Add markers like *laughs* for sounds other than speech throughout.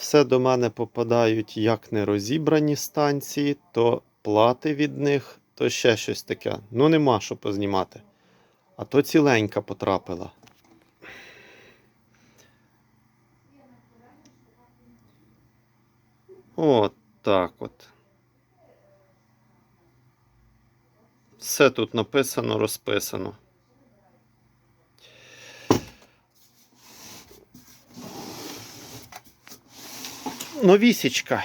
Все до мене попадають як нерозібрані станції, то плати від них, то ще щось таке. Ну нема що познімати. А то ціленька потрапила. От так от. Все тут написано, розписано. Новісічка.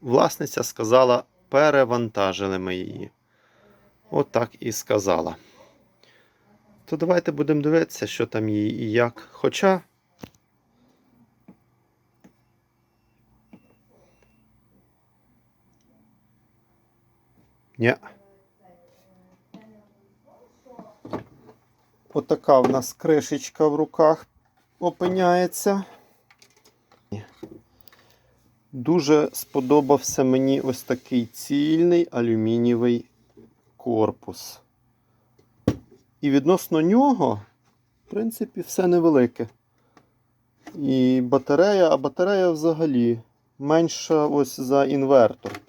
Власниця сказала, перевантажили ми її. От і сказала. То давайте будемо дивитися, що там її і як. Хоча. Ні. Отака в нас кришечка в руках опиняється. Дуже сподобався мені ось такий цільний алюмінієвий корпус. І відносно нього, в принципі, все невелике. І батарея, а батарея взагалі менша ось за інвертор.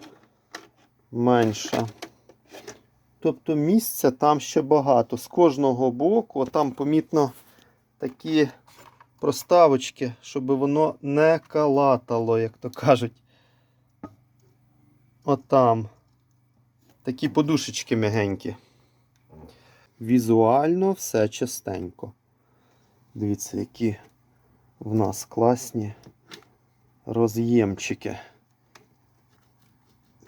Менша. Тобто місця там ще багато. З кожного боку, там помітно такі проставочки, щоб воно не калатало, як то кажуть. Отам. Такі подушечки м'ягенькі. Візуально все чистенько. Дивіться, які в нас класні роз'ємчики.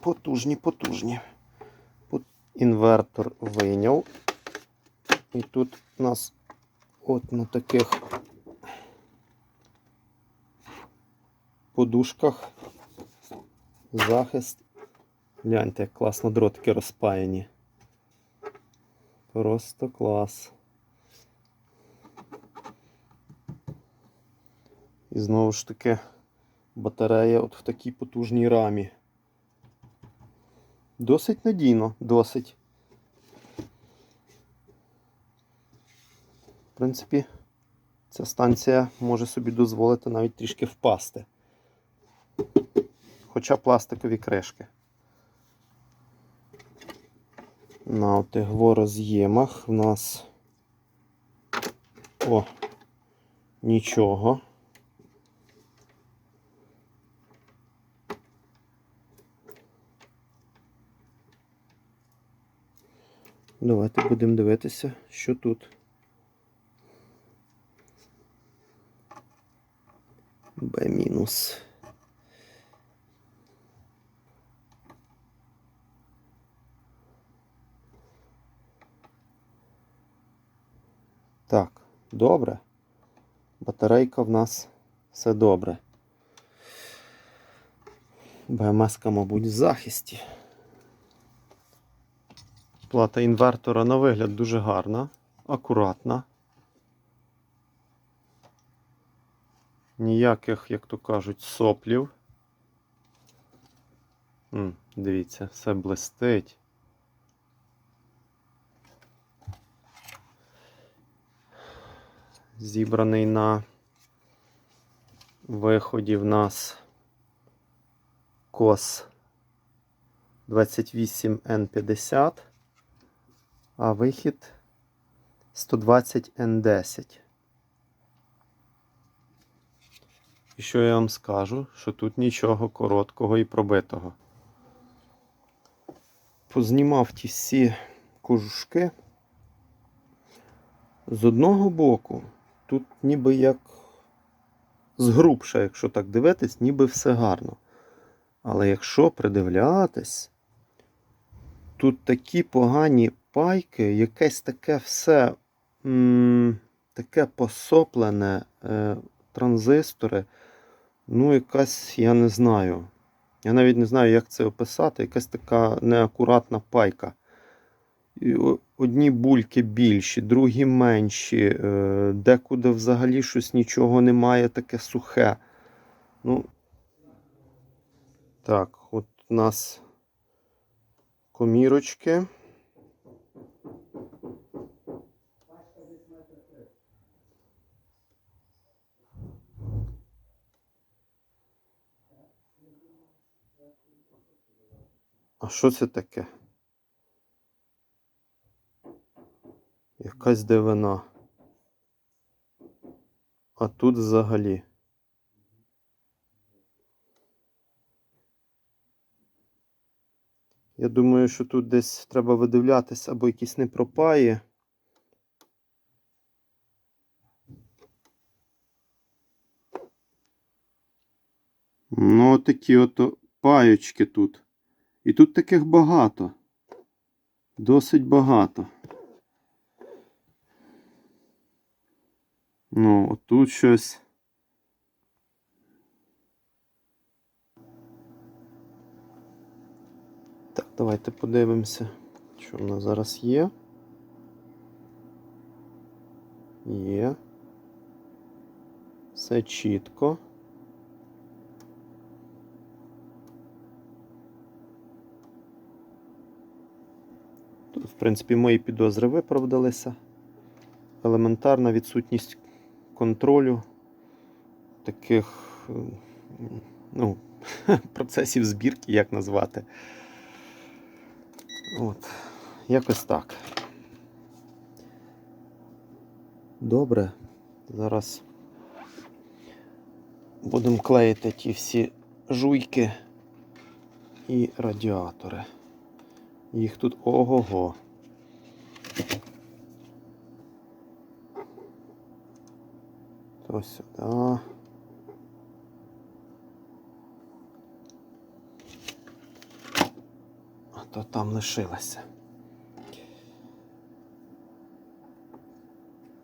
Потужні, потужні. Інвертор вийняв. І тут у нас от на таких подушках захист. Гляньте, як класно дротики розпаяні. Просто клас. І знову ж таки батарея от в такій потужній рамі. Досить надійно, досить. В принципі, ця станція може собі дозволити навіть трішки впасти. Хоча пластикові кришки. На отих роз'ємах в нас о, нічого. Давайте будемо дивитися, що тут. Б мінус. Так, добре. Батарейка в нас все добре. БМС, мабуть, в захисті. Плата інвертора на вигляд дуже гарна, акуратна. Ніяких, як то кажуть, соплів. М, дивіться, все блистить. Зібраний на виході в нас кос 28N50, а вихід 120N10. І що я вам скажу, що тут нічого короткого і пробитого. Познімав ті всі кожушки. З одного боку, тут ніби як згрубше, якщо так дивитись, ніби все гарно. Але якщо придивлятись, тут такі погані пайки, якесь таке все м таке посоплене е транзистори. Ну, якась, я не знаю. Я навіть не знаю, як це описати. Якась така неакуратна пайка. Одні бульки більші, другі менші, е, декуди взагалі щось нічого немає, таке сухе. Ну, Так, от у нас комірочки. А що це таке? Якась дивина. А тут взагалі. Я думаю, що тут десь треба видивлятися або якісь непропаї. Ну, такі от паючки тут. І тут таких багато. Досить багато. Ну, отут щось. Так, давайте подивимося, що в нас зараз є. Є. Все чітко. Тут, в принципі, мої підозри виправдалися. Елементарна відсутність контролю таких ну, *laughs* процесів збірки, як назвати. От, якось так. Добре. Зараз будемо клеїти ті всі жуйки і радіатори. Їх тут ого-го. То сюди. А то там лишилося.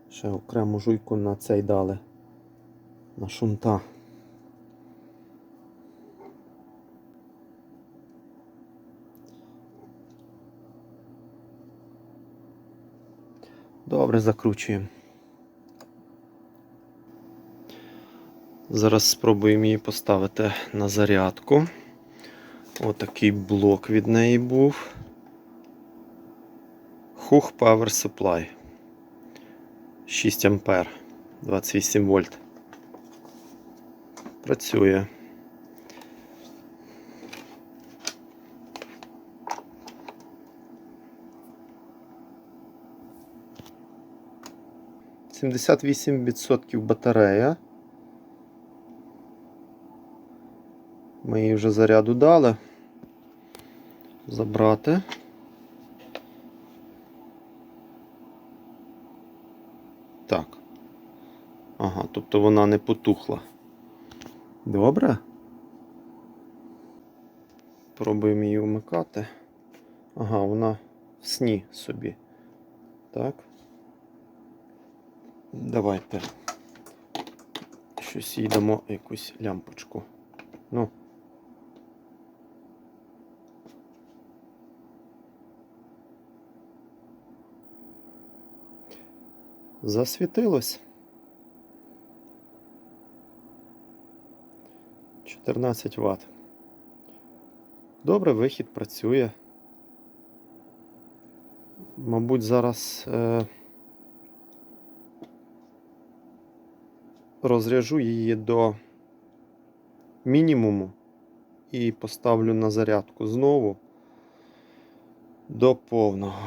Ще окрему жуйку на цей дали. На шунта. Добре, закручуємо. Зараз спробуємо її поставити на зарядку. Отакий блок від неї був. Хух Power Supply. 6 ампер, 28 вольт. Працює. Сімдесят вісім відсотків батарея. Ми їй вже заряду дали. Забрати. Так. Ага, тобто вона не потухла. Добре. Пробуємо її вмикати. Ага, вона в сні собі. Так. Давайте. Щось їй дамо якусь лямпочку. Ну. Засвітилось. 14 Вт. Добре, вихід працює. Мабуть, зараз е, розряжу її до мінімуму і поставлю на зарядку знову до повного.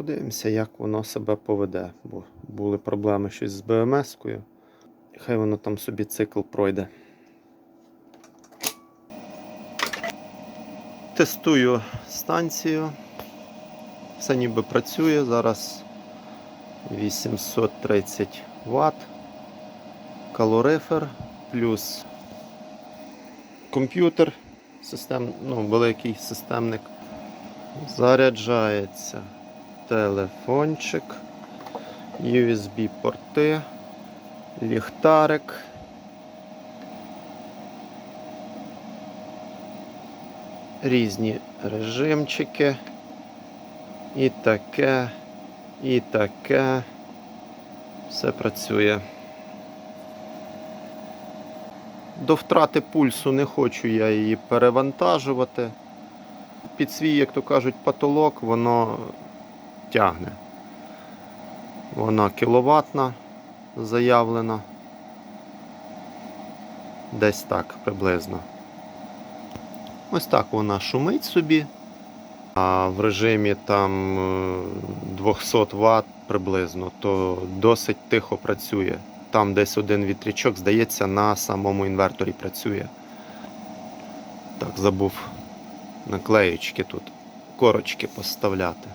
Подивимося, як воно себе поведе, бо були проблеми щось з БМС-кою. Хай воно там собі цикл пройде. Тестую станцію. Все ніби працює. Зараз 830 Вт. Калорифер плюс комп'ютер, систем, ну, великий системник. Заряджається телефончик, USB-порти, ліхтарик. Різні режимчики. І таке, і таке. Все працює. До втрати пульсу не хочу я її перевантажувати. Під свій, як то кажуть, потолок воно тягне. Вона кіловатна заявлена. Десь так приблизно. Ось так вона шумить собі. А в режимі там е, 200 Вт приблизно, то досить тихо працює. Там десь один вітрячок, здається, на самому інверторі працює. Так, забув наклеючки тут, корочки поставляти.